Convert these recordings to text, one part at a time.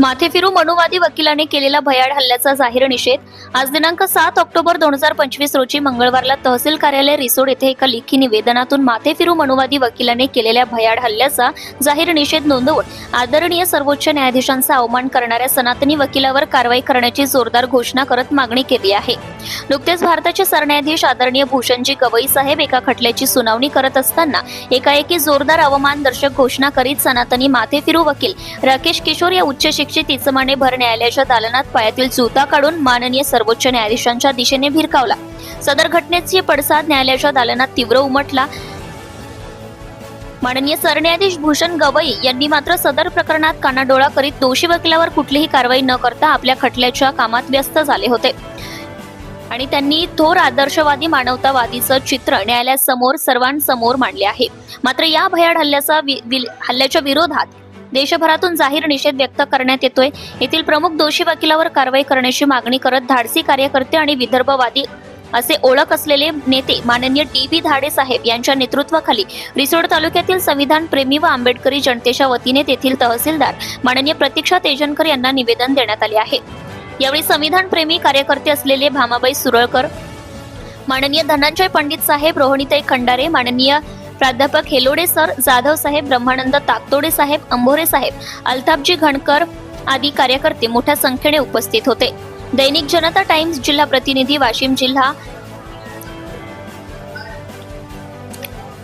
माथेफिरू मनुवादी वकिलाने केलेल्या भयाड हल्ल्याचा जाहीर निषेध. आज दिनांक सात ऑक्टोबर दोन हजार पंचवीस रोजी मंगळवारला तहसील कार्यालय रिसोड येथे एका लेखी निवेदनातून माथेफिरू मनुवादी वकिलाने केलेल्या भयाड हल्ल्याचा जाहीर निषेध नोंदवून आदरणीय सर्वोच्च न्यायाधीशांचा अवमान करणाऱ्या सनातनी वकिलावर कारवाई करण्याची जोरदार घोषणा करत मागणी केली आहे. नुकतेच भारताचे सरन्यायाधीश आदरणीय भूषणजी गवई साहेब एका खटल्याची सुनावणी करत असताना एकाएकी जोरदार अवमानदर्शक घोषणा करीत सनातनी माथेफिरू वकील राकेश किशोर या उच्च शिक्षित इसमाने भर न्यायालयाच्या दालनात पायातील जुता काढून माननीय सर्वोच्च न्यायाधीशांच्या दिशेने भिरकावला. सदर घटनेची पडसाद न्यायालयाच्या दालनात तीव्र उमटला. माननीय सरन्यायाधीश भूषण गवई यांनी मात्र सदर प्रकरणात कानाडोळा करीत दोषी वकिलावर कुठलीही कारवाई न करता आपल्या खटल्याच्या कामात व्यस्त झाले होते. आणि त्यांनी थोर आदर्शवादी मानवतावादीचं चित्र न्यायालयासमोर सर्वांसमोर मांडले आहे. मात्र या भयाड हल्ल्याचा वि- हल्ल्याच्या विरोधात देशभरातून जाहीर निषेध व्यक्त करण्यात येतोय. येथील प्रमुख दोषी वकिलावर कारवाई करण्याची मागणी करत धाडसी कार्यकर्ते आणि विदर्भवादी असे ओळख असलेले नेते माननीय डी बी धाडे साहेब यांच्या नेतृत्वाखाली रिसोड तालुक्यातील संविधान प्रेमी व आंबेडकरी जनतेच्या वतीने तेथील तहसीलदार माननीय प्रतीक्षा तेजनकर यांना निवेदन देण्यात आले आहे. यावेळी संविधान प्रेमी कार्यकर्ते असलेले भामाबाई सुरळकर माननीय धनंजय पंडित साहेब रोहिणीताई खंडारे माननीय प्राध्यापक हेलोडे सर जाधव साहेब ब्रह्मानंद ताकतोडे साहेब अंभोरे साहेब अल्ताफजी घणकर आदी कार्यकर्ते मोठ्या संख्येने उपस्थित होते. दैनिक जनता टाइम्स जिल्हा प्रतिनिधी वाशिम जिल्हा.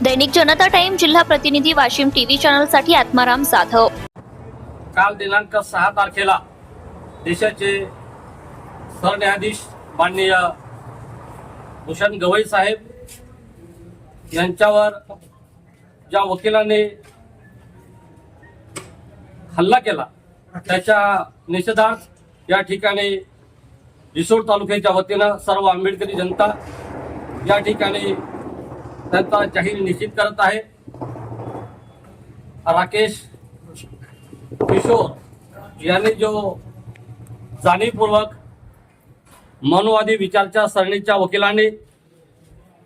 दैनिक जनता टाइम जिल्हा प्रतिनिधी वाशिम टीव्ही चॅनलसाठी आत्माराम जाधव. काल दिनांक सहा तारखेला देशाचे सरन्यायाधीश माननीय भूषण गवई साहेब यांच्यावर ज्या वकिलाने हल्ला केला त्याच्या निषेधार्थ या ठिकाणी रिसोड तालुक्याच्या वतीनं सर्व आंबेडकरी जनता या ठिकाणी त्यांचा जाहीर निश्चित करत आहे. राकेश किशोर यांनी जो जाणीवपूर्वक मनवादी विचारच्या सरणीच्या वकिलांनी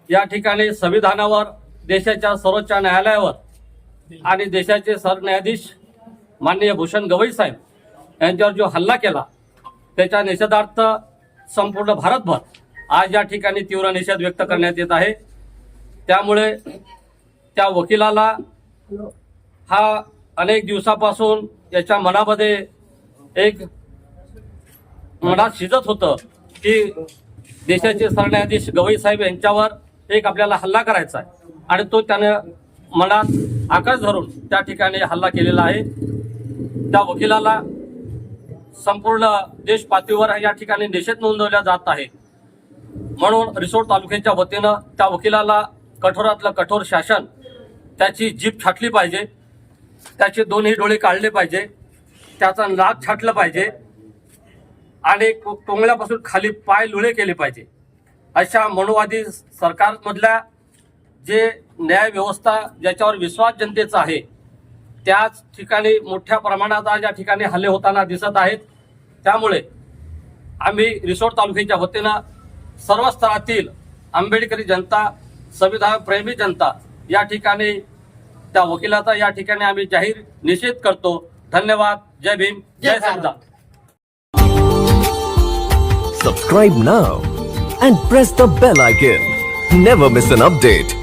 या ठिकाणी संविधानावर देशाच्या सर्वोच्च न्यायालयावर आणि देशाचे सरन्यायाधीश माननीय भूषण गवई साहेब यांच्यावर जो हल्ला केला त्याच्या निषेधार्थ संपूर्ण भारतभर आज या ठिकाणी तीव्र निषेध व्यक्त करण्यात येत आहे. त्यामुळे त्या वकिलाला हा अनेक दिवसापासून याच्या मनामध्ये एक मनात शिजत होतं की देशाचे सरन्यायाधीश गवई साहेब यांच्यावर एक आपल्याला हल्ला करायचा आहे. आणि तो त्यानं मनात आकाश धरून त्या ठिकाणी हल्ला केलेला आहे. त्या वकिलाला संपूर्ण देश पातळीवर या ठिकाणी निषेध नोंदवला जात आहे. म्हणून रिसोड तालुक्याच्या वतीनं त्या वकिलाला कठोरातलं कठोर शासन त्याची जीप छाटली पाहिजे. त्याचे दोन्ही डोळे काढले पाहिजे. त्याचा नाक छाटलं पाहिजे. आणि टोंगळ्यापासून टोंगल्यापासून खाली पाय लुळे केले पाहिजे. अशा मनोवादी सरकारमधल्या जे न्याय व्यवस्था ज्याच्यावर विश्वास जनतेचा आहे त्याच ठिकाणी मोठ्या प्रमाणात आज या ठिकाणी हल्ले होताना दिसत आहेत. त्यामुळे आम्ही रिसोड तालुक्याच्या वतीनं सर्व स्तरातील आंबेडकरी जनता संविधान प्रेमी जनता या ठिकाणी त्या वकिलाचा या ठिकाणी आम्ही जाहीर निषेध करतो. धन्यवाद. जय भीम. जय संविधान. Subscribe now and press the bell icon. Never miss an update.